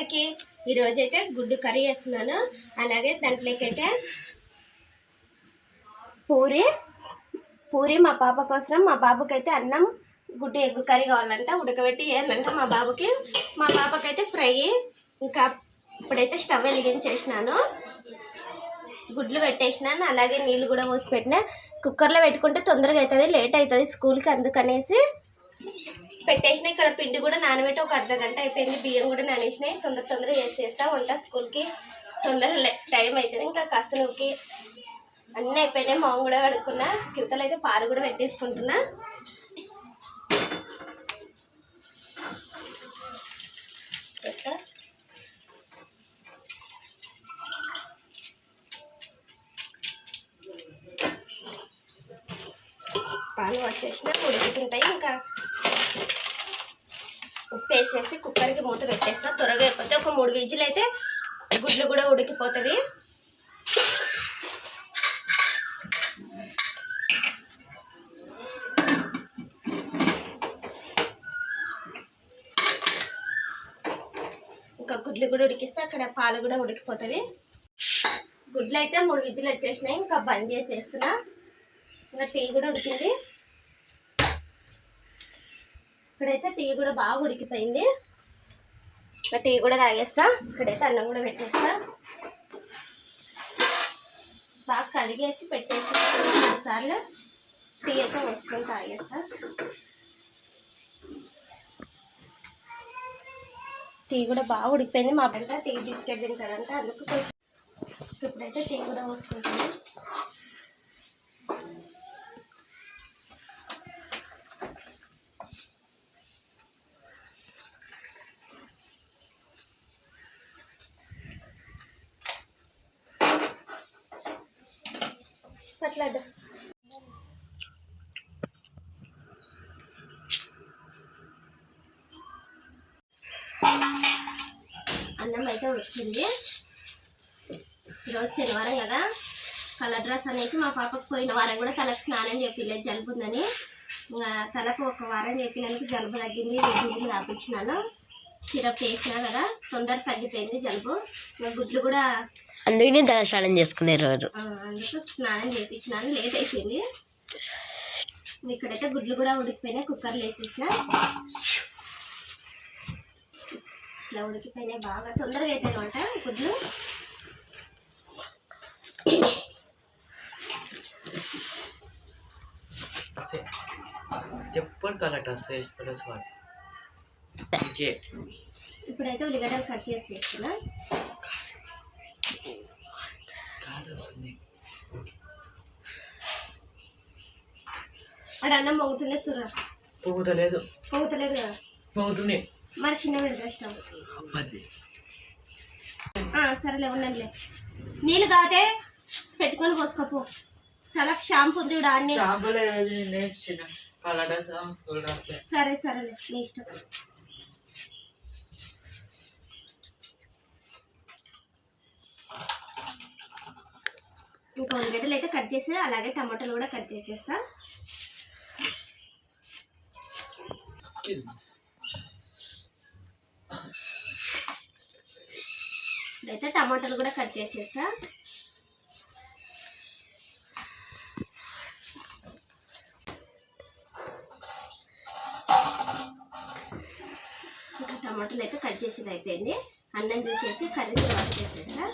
అందరికీ ఈరోజైతే గుడ్డు కర్రీ వేస్తున్నాను అలాగే దాంట్లోకైతే పూరి పూరి మా పాప కోసం మా బాబుకైతే అన్నం గుడ్డు ఎగ్గు కర్రీ కావాలంట ఉడకబెట్టి వేయాలంట మా బాబుకి. మా పాపకైతే ఫ్రై. ఇంకా ఇప్పుడైతే స్టవ్ వెలిగించేసినాను. గుడ్లు పెట్టేసినాను. అలాగే నీళ్ళు కూడా పోసి పెట్టిన. కుక్కర్లో పెట్టుకుంటే తొందరగా అవుతుంది లేట్ అవుతుంది స్కూల్కి అందుకనేసి. పెట్టేసిన ఇక్కడ పిండి కూడా నానబెట్టి ఒక అర్ధ గంట అయిపోయింది. బియ్యం కూడా నానేసినాయి. తొందర తొందరగా వేసేస్తా. ఉంటా స్కూల్కి తొందర టైం అవుతుంది ఇంకా కసనుకి అన్నీ అయిపోయినాయి. మొహం కూడా కడుక్కున్నా. కివతలు అయితే పాలు కూడా పెట్టేసుకుంటున్నా. చేస్తా. పాలు వచ్చేసినా ఉడుకుతుంటాయి ఇంకా ఉప్పు వేసేసి కుక్కర్కి మూత పెట్టేస్తా త్వరగా అయిపోతే ఒక మూడు విజిల్ అయితే గుడ్లు కూడా ఉడికిపోతుంది ఇంకా గుడ్లు కూడా ఉడికిస్తే అక్కడ పాలు కూడా ఉడికిపోతుంది గుడ్లు అయితే మూడు విజిల్ వచ్చేసినాయి. ఇంకా బంద్ చేసేస్తున్నా. ఇంకా టీ కూడా ఉడికింది. ఇక్కడైతే టీ కూడా బాగా ఉడికిపోయింది. ఇంకా టీ కూడా తాగేస్తా. ఇక్కడైతే అన్నం కూడా పెట్టేస్తా. బాగా కడిగేసి పెట్టేసి సార్లు టీ అయితే వేసుకొని తాగేస్తా. టీ కూడా బాగా ఉడికిపోయింది. మా పంట టీ బిస్కెట్ తింటారంట. అందుకు కొంచెం ఇప్పుడైతే టీ కూడా పోసుకుంటాను అట్లాడు అన్నం అయితే వచ్చింది ఈరోజు శనివారం కదా. కలర్ డ్రెస్ అనేసి మా పాపకు పోయిన వారం కూడా తలకు స్నానం చేపిలేదు జలుబు ఉందని తలకు ఒక వారం చెప్పినందుకు జలుబు తగ్గింది నీళ్ళు రాపించినాను సిరప్ వేసినా కదా తొందర తగ్గిపోయింది జలుబు. గుడ్లు కూడా అందుకని తల స్నానం చేసుకునే రోజు. ఆ, అందుకు స్నానం చేయించినాను లేట్ అయిపోయింది. ఇక్కడైతే గుడ్లు కూడా ఉడికిపోయినాయి కుక్కర్లో వేసేసిన. ఇట్లా ఉడికిపోయినాయి బాగా తొందరగా అవుతాయి అనమాట గుడ్లు. ఎప్పుడు కలెక్ట్ వస్తాయి వేసుకోవడం ఇప్పుడైతే ఉల్లిగడ్డలు కట్ చేసి వేస్తున్నా. అక్కడ అన్నం పొగుతుండే సుర్ర పోగుతలేదు పొగుతలేదు కదా? పోగుతుంది మరి చిన్న పెడతా సరేలే ఉండండిలే నీళ్ళు కాదే పెట్టుకొని పోసుకోపో. చాలా షాంపూ చూడు అన్ని. సరే సరేలే నీ ఇష్టం. ఇంకా ఉల్లిగడ్డలు అయితే కట్ చేసి అలాగే టమాటాలు కూడా కట్ చేసేస్తా. అయితే టమాటాలు కూడా కట్ చేసేస్తా. ఇంకా టమాటాలు అయితే కట్ చేసేది అయిపోయింది. అన్నం చూసేసి కర్రీ తర్వాత చేసేస్తా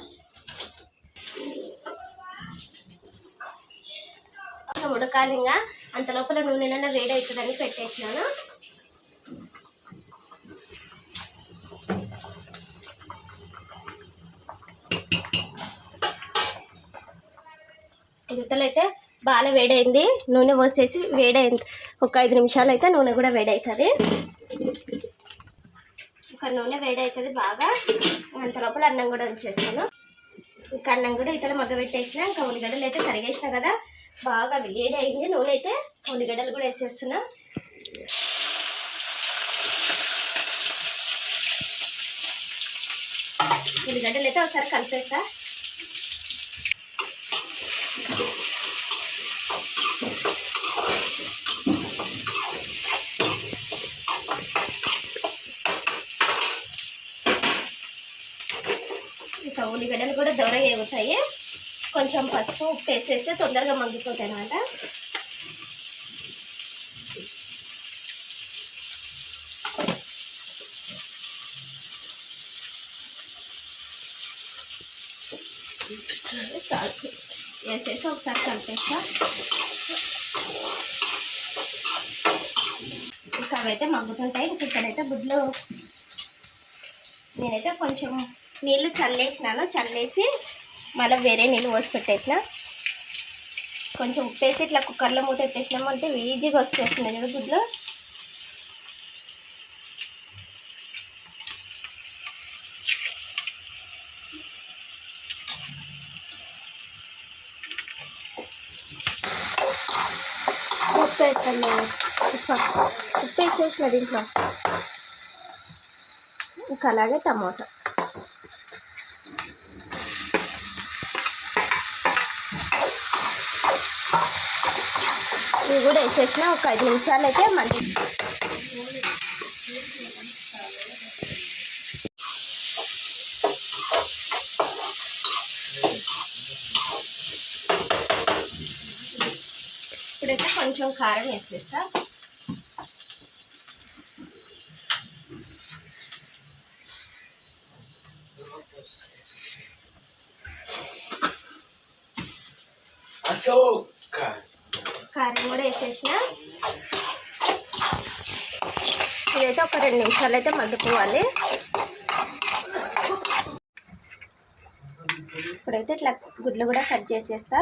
కొంచెం ఉడకాలి ఇంకా అంత లోపల నూనె వేడి అవుతుందని పెట్టేసినాను ఉడతలు అయితే బాగా వేడైంది నూనె పోసేసి వేడైంది. ఒక ఐదు నిమిషాలు అయితే నూనె కూడా వేడవుతుంది ఒక నూనె వేడవుతుంది బాగా. అంత లోపల అన్నం కూడా ఉంచేస్తాను. ఇంకా అన్నం కూడా ఇతర మగ్గ పెట్టేసిన. ఇంకా ఉల్లిగడ్డలు అయితే కరిగేసిన కదా. బాగా వేడి అయింది నూనె అయితే ఉల్లిగడ్డలు కూడా వేసేస్తున్నా. ఉల్లిగడ్డలు అయితే ఒకసారి కలిపేస్తా. ఇక ఉల్లిగడ్డలు కూడా దొరగా ఎగుతాయి కొంచెం పసుపు ఉప్పు వేసేస్తే తొందరగా మగ్గిపోతాయి అనమాట వేసేసి ఒకసారి కలిపేస్తా. ఇంకా అవైతే మగ్గుతుంటాయి ఇంక ఇక్కడైతే గుడ్లు. నేనైతే కొంచెం నీళ్ళు చల్లేసినాను. చల్లేసి మళ్ళీ వేరే నీళ్ళు పోసి పెట్టేసిన. కొంచెం ఉప్పేసి ఇట్లా కుక్కర్లో మూత ఎత్తేసినాము అంటే ఈజీగా వచ్చేస్తుంది చూడు గుడ్లు. ఉప్పు వేస్తాను ఉప్పు ఉప్పు వేసేసిన దీంట్లో. ఇంకా అలాగే టమాటా. ఇవి కూడా వేసేసిన ఒక ఐదు నిమిషాలు అయితే మళ్ళీ ఇప్పుడైతే కొంచెం కారం వేసేస్తా. కారం వేసేసిన. ఇదైతే ఒక రెండు నిమిషాలు అయితే మగ్గుకోవాలి ఇప్పుడైతే ఇట్లా గుడ్లు కూడా కట్ చేసేస్తా.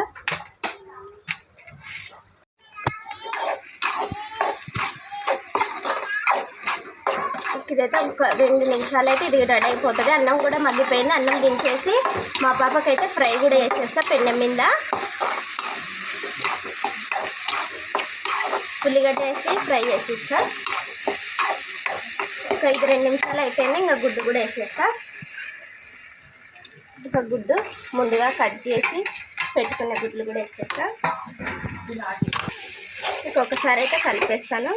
ఇదైతే ఒక రెండు నిమిషాలు అయితే ఇది రెడీ అయిపోతుంది. అన్నం కూడా మగ్గిపోయింది. అన్నం దించేసి మా పాపకైతే ఫ్రై కూడా వేసేస్తా పెన్నె మీద. ఉల్లిగడ్డ వేసి ఫ్రై చేసిస్తా. ఒక ఐదు రెండు నిమిషాలు అయిపోయింది ఇంకా గుడ్డు కూడా వేసేస్తా. ఒక గుడ్డు ముందుగా కట్ చేసి పెట్టుకున్న గుడ్లు కూడా వేసేస్తా. ఇంకొకసారి అయితే కలిపేస్తాను.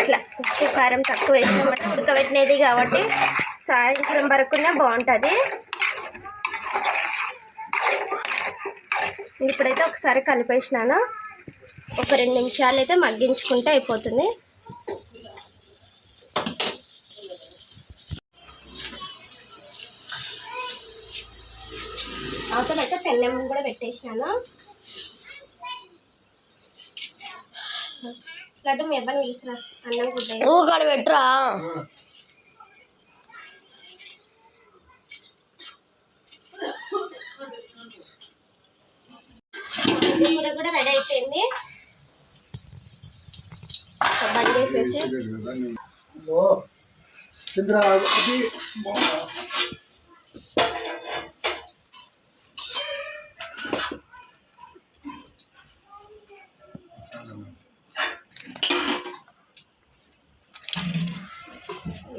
ఇట్లా ఉప్పు కారం తక్కువ వేసినామంటే ఉడకబెట్టినది కాబట్టి సాయంత్రం వరకునే బాగుంటుంది. ఇప్పుడైతే ఒకసారి కలిపేసినాను. ఒక రెండు నిమిషాలు అయితే మగ్గించుకుంటే అయిపోతుంది. అవతల అయితే పెన్నెమ్మ కూడా పెట్టేసినాను. లడ్డు మీ ఇబ్బంది తీసుకురా అన్నం గుడ్డ నువ్వు ఇడ్లీ కూర కూడా రెడీ అయిపోయింది. బంద్ చేసేసి చంద్ర అది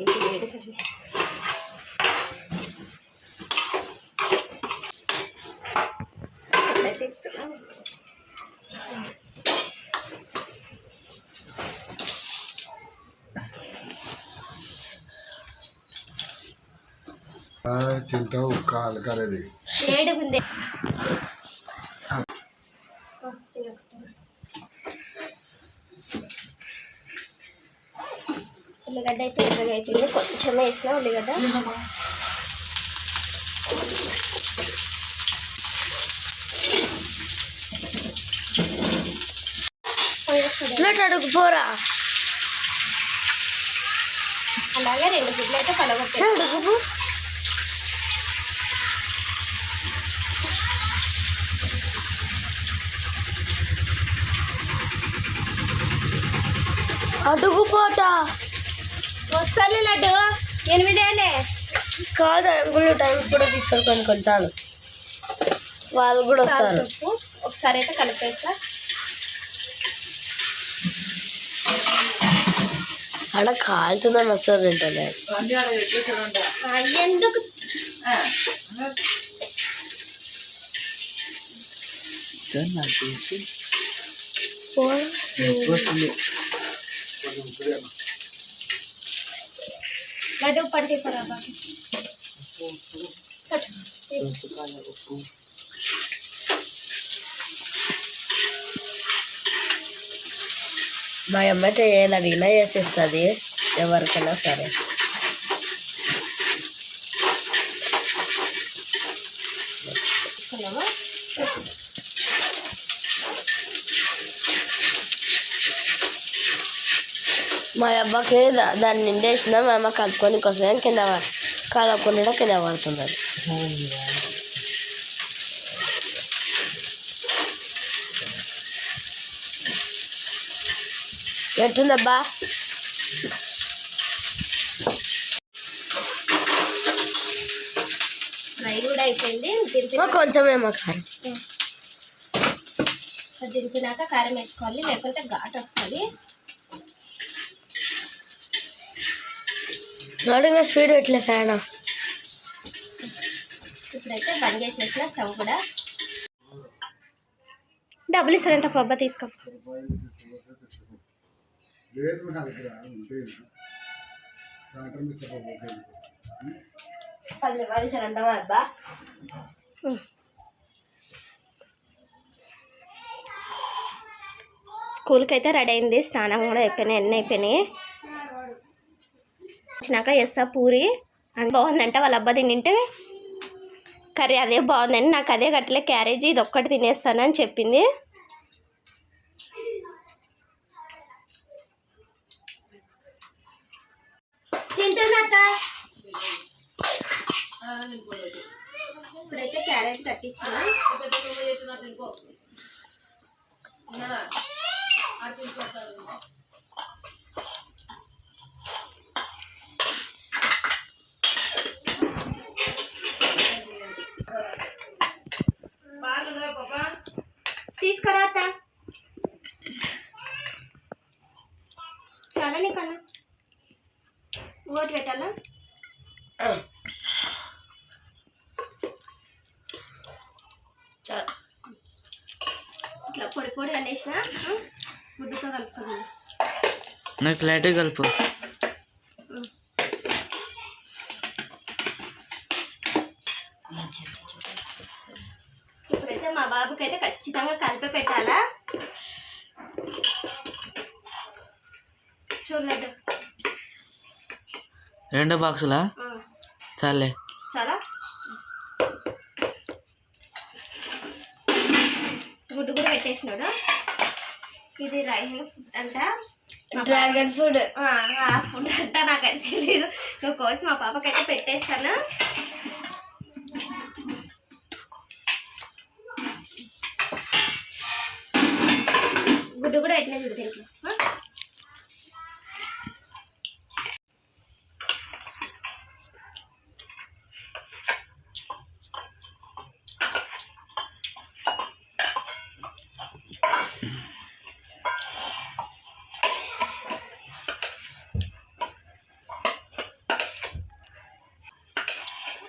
ఇది వేడుకది. ఇప్పుడైతే ఇస్తున్నాను. తింటావు కాలు కాలేదు. ఉల్లిగడ్డ అయితే ఎర్రగా అయిపోయింది. కొంచెం వేసిన ఉల్లిగడ్డ. ప్లేట్ అడుగుపోరా అలాగే రెండు గుడ్లు అయితే కలగొట్టాను అడుగుపోట వస్తాను లడ్డు. ఎనిమిదేలే. కాదు అంకుల్ టైం కూడా తీస్తారు కొన్ని కొన్నిసార్లు వాళ్ళు కూడా వస్తారు. ఒకసారి అయితే కలిపేస్తా. ఆడ కాలుతుందని వస్తారు తింటలే ఆ, ఎందుకు కొంచెం ఉప్పుదేనా లడ్డు పడి తీసుకురా బాబు. ఉప్పు మా అమ్మ అయితే ఏది అడిగినా చేసేస్తుంది ఎవరికైనా సరే మా అబ్బకి దాన్ని నిండేసిన మా అమ్మ కలుపుకొని కోసం కింద కలుపుకుండా కింద పడుతుంది అది ఎట్టుందబ్బా? ఫ్రై కూడా అయిపోయింది. దింపి మా కొంచెమేమో కారం. దింపినాక కారం వేసుకోవాలి. లేకుంటే ఘాట్ వస్తుంది. నడుగా స్పీడ్ పెట్టలే ఫ్యాన్. ఇప్పుడైతే బంద్ చేసేసిన స్టవ్ కూడా. డబ్బులు ఇస్తాడంట పబ్బా తీసుకో. పది రూపాయలు ఇస్తారంట మా అబ్బా. స్కూల్కి అయితే రెడీ అయింది స్నానం కూడా అయిపోయినాయి అన్నీ అయిపోయినాయి. వచ్చినాక వేస్తా పూరి. అని బాగుందంట వాళ్ళ అబ్బా తింటే కర్రీ అదే బాగుందని నాకు అదే గట్లే క్యారేజీ ఇది ఒక్కటి తినేస్తానని చెప్పింది. ఇప్పుడైతే క్యారేజ్ కట్టిస్తున్నా. తీసుకురా అత్త చాలా నీకన్నా ఓటు పెట్టాలా? ఇట్లా పొడి పొడి అనేసిన గుడ్డుతో కలుపుకుంది నాకు లైట్ కలుపు ఇప్పుడైతే మా బాబుకి ఖచ్చితంగా కలిపి పెట్టాలా? చూడలేదు. రెండో బాక్సులా? చాలే. చాలా? గుడ్డు కూడా పెట్టేసినాడు. ఇది రైన్ ఫుడ్ అంట డ్రాగన్ ఫుడ్ ఆ, ఆ ఫుడ్ అంట నాకైతే తెలియదు నువ్వు కోసి మా పాపకైతే పెట్టేస్తాను. గుడ్డు కూడా ఎట్లా చూడు దీంట్లో ఆ?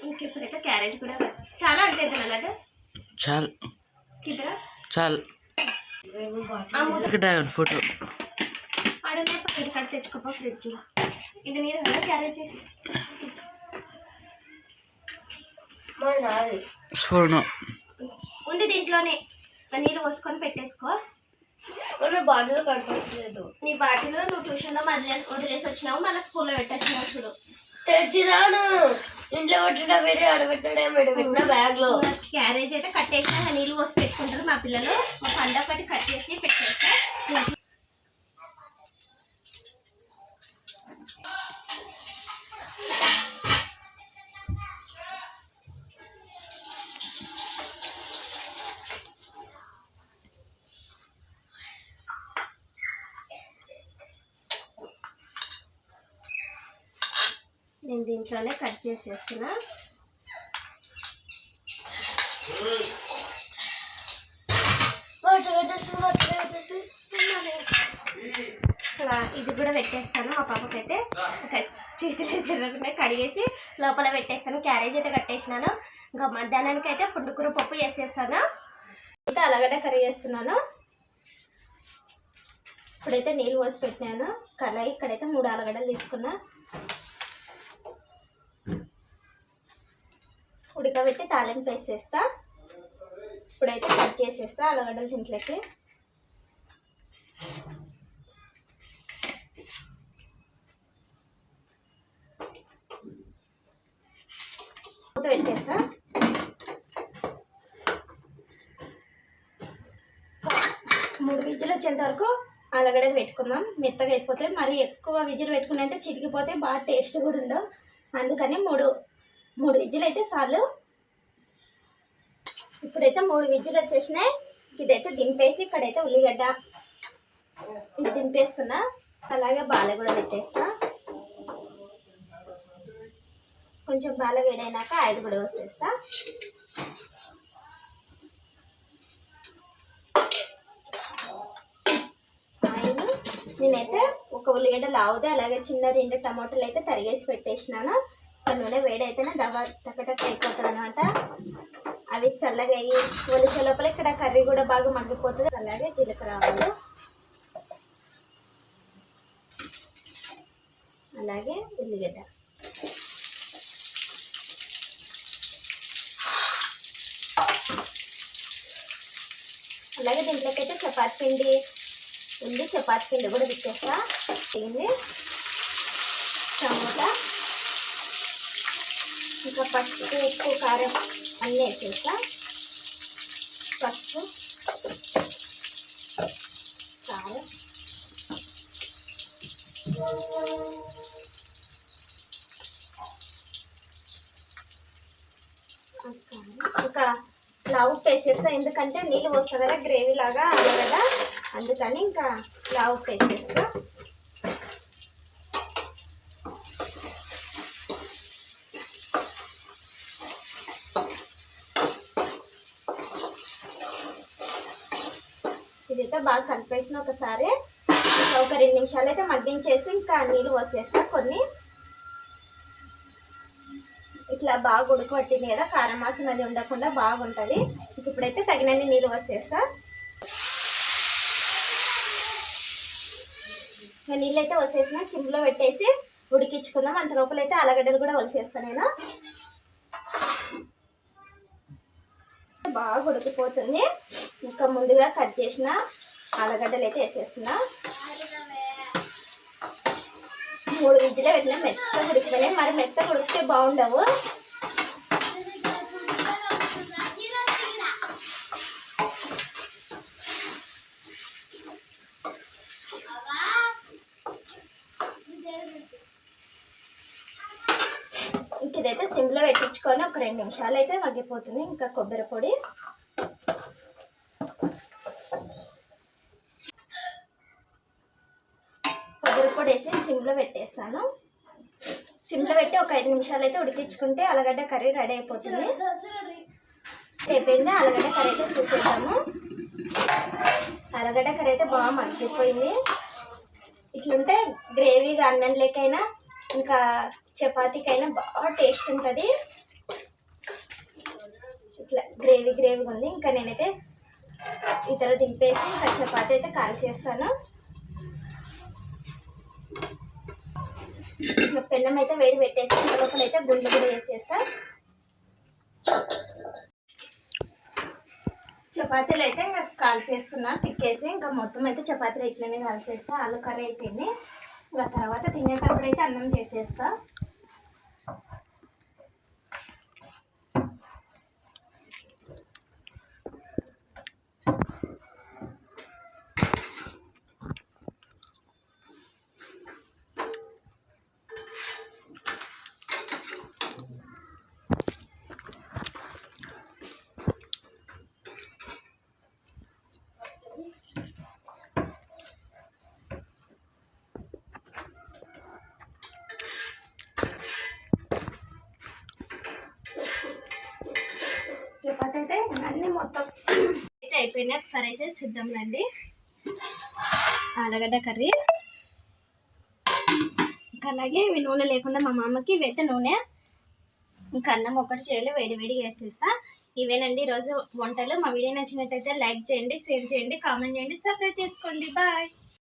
ఇంక ఇప్పుడైతే క్యారేజ్ కూడా చాలా అంతే తినాలట చాలు కిద్దరా చాలు ఆ మూత డ్రాగన్ ఫోటో. ఆడున్నాయి పక్కన కట్ తెచ్చుకోపో ఫ్రిడ్జ్లో ఇది నీది కదా క్యారేజ్ నాది ఉంది దీంట్లోనే. ఆ నీళ్ళు పోసుకొని పెట్టేసుకో మన బాటిల్ కట్టలేదు నీ బాటిలో నువ్వు ట్యూషన్లో వదిలే వదిలేసి వచ్చినావు మళ్ళీ స్కూల్లో పెట్టచ్చు చూడు తెచ్చినాను. ఇంట్లో పెట్టడం వేరే ఆడబెట్టడం వేరే పెట్టిన బ్యాగ్లో క్యారేజ్ అయితే కట్టేసిన నీళ్ళు పోసి పెట్టుకుంటారు మా పిల్లలు. మా పండ ఒకటి కట్ చేసి పెట్టేస్తా దీంట్లోనే కట్ చేసేస్తున్నా. అలా ఇది కూడా పెట్టేస్తాను. మా పాపకైతే ఒక చేతులు అయితే కడిగేసి లోపల పెట్టేస్తాను. క్యారేజ్ అయితే కట్టేసినాను. ఇంకా మధ్యాహ్నానికి అయితే పుండుకూర పప్పు వేసేస్తాను. ఇంకా అలాగనే కర్రీ చేస్తున్నాను. ఇప్పుడైతే నీళ్ళు పోసి పెట్టినాను. కళాయి ఇక్కడైతే మూడు ఆలుగడ్డలు తీసుకున్నా. ఉడకబెట్టి తాలింపు వేసేస్తా. ఇప్పుడైతే కట్ చేసేస్తా ఆలుగడ్డలు చింట్లకి మూత పెట్టేస్తా. మూడు విజులు వచ్చేంత వరకు ఆలుగడ్డలు పెట్టుకుందాం. మెత్తగా అయిపోతే మరి ఎక్కువ విజులు పెట్టుకున్నంటే చిరిగిపోతే బాగా టేస్ట్ కూడా ఉండవు. అందుకని మూడు మూడు విజులు అయితే చాలు. ఇప్పుడైతే మూడు విజిల్ వచ్చేసినాయి. ఇదైతే దింపేసి ఇక్కడైతే ఉల్లిగడ్డ ఇది దింపేస్తున్నా. అలాగే బాల కూడా పెట్టేస్తా కొంచెం బాల వేడైనాక ఆయిల్ కూడా వేసేస్తా ఆయిల్. నేనైతే ఒక ఉల్లిగడ్డ లావుదే అలాగే చిన్న రెండు టమాటాలు అయితే తరిగేసి పెట్టేసినాను. నూనె వేడైతేనే దవ టకటక్ అయిపోతుంది అనమాట అవి చల్లగా అయ్యి ఒలిచే లోపల ఇక్కడ కర్రీ కూడా బాగా మగ్గిపోతుంది. అలాగే జీలకర్ర ఆవాలు. అలాగే ఉల్లిగడ్డ. అలాగే దీంట్లోకి అయితే చపాతి పిండి ఉంది. చపాతి పిండి కూడా పెట్టేస్తా. ఇది టమోటా ఇంకా పసుపు ఉప్పు కారం అన్నీ వేసేస్తా పసుపు కారం. ఒక లావు వేసేస్తా ఎందుకంటే నీళ్ళు పోస్తా కదా గ్రేవీ లాగా అలా కదా అందుకని ఇంకా లావు వేసేస్తా ఇదైతే బాగా కలిపేసిన ఒకసారి. ఒక రెండు నిమిషాలు అయితే మగ్గించేసి ఇంకా నీళ్ళు పోసేస్తా కొన్ని. ఇట్లా బాగా ఉడకబట్టింది కదా కారం వాసన అది ఉండకుండా బాగుంటుంది. ఇప్పుడైతే తగినన్ని నీళ్ళు పోసేస్తా. ఇంకా నీళ్ళు అయితే వచ్చేసిన సిమ్లో పెట్టేసి ఉడికించుకుందాం. అంత లోపల అయితే ఆలగడ్డలు కూడా వలిసేస్తాను నేను. బాగా ఉడికిపోతుంది. ఇంకా ముందుగా కట్ చేసిన ఆలుగడ్డలు అయితే వేసేస్తున్నా. మూడు విజిలే పెట్టినా మెత్త ఉడికిపోయినాయి. మరి మెత్త ఉడికితే బాగుండవు. ఇంక ఇదైతే సిమ్లో పెట్టించుకొని ఒక రెండు నిమిషాలు అయితే మగ్గిపోతుంది. ఇంకా కొబ్బరి పొడి కొబ్బరి పొడి వేసి సిమ్లో పెట్టేస్తాను సిమ్లో పెట్టి ఒక ఐదు నిమిషాలు అయితే ఉడికించుకుంటే ఆలుగడ్డ కర్రీ రెడీ అయిపోతుంది. అయిపోయింది ఆలుగడ్డ కర్రీ అయితే చూసేద్దాము. ఆలుగడ్డ కర్రీ అయితే బాగా మగ్గిపోయింది. ఇట్లుంటే గ్రేవీగా అన్నం లేకైనా ఇంకా చపాతీకైనా బాగా టేస్ట్ ఉంటుంది. ఇట్లా గ్రేవీ గ్రేవీగా ఉంది. ఇంకా నేనైతే ఇతర దింపేసి ఇంకా చపాతీ అయితే కాల్ చేస్తాను. ఇంకా పెన్నం అయితే వేడి పెట్టేసి లోపల అయితే గుండె కూడా వేసేస్తా. చపాతీలు అయితే ఇంకా కాల్చేస్తున్నా తిక్కేసి ఇంకా మొత్తం అయితే చపాతీలు ఇట్లనే కాల్చేస్తా ఆలు కర్రీ అయిపోయింది ఇంకా తర్వాత తినేటప్పుడు అయితే అన్నం చేసేస్తా చపాతీ అయితే అన్నీ మొత్తం అయితే అయిపోయినాయి. ఒకసారి అయితే చూద్దాం రండి ఆలుగడ్డ కర్రీ. ఇంకా అలాగే ఇవి నూనె లేకుండా మా మామకి ఇవైతే నూనె. ఇంకా అన్నం ఒకటి చేయాలి వేడి వేడి వేసేస్తా ఇవేనండి ఈరోజు వంటలు. మా వీడియో నచ్చినట్టయితే లైక్ చేయండి షేర్ చేయండి కామెంట్ చేయండి సబ్స్క్రైబ్ చేసుకోండి. బాయ్.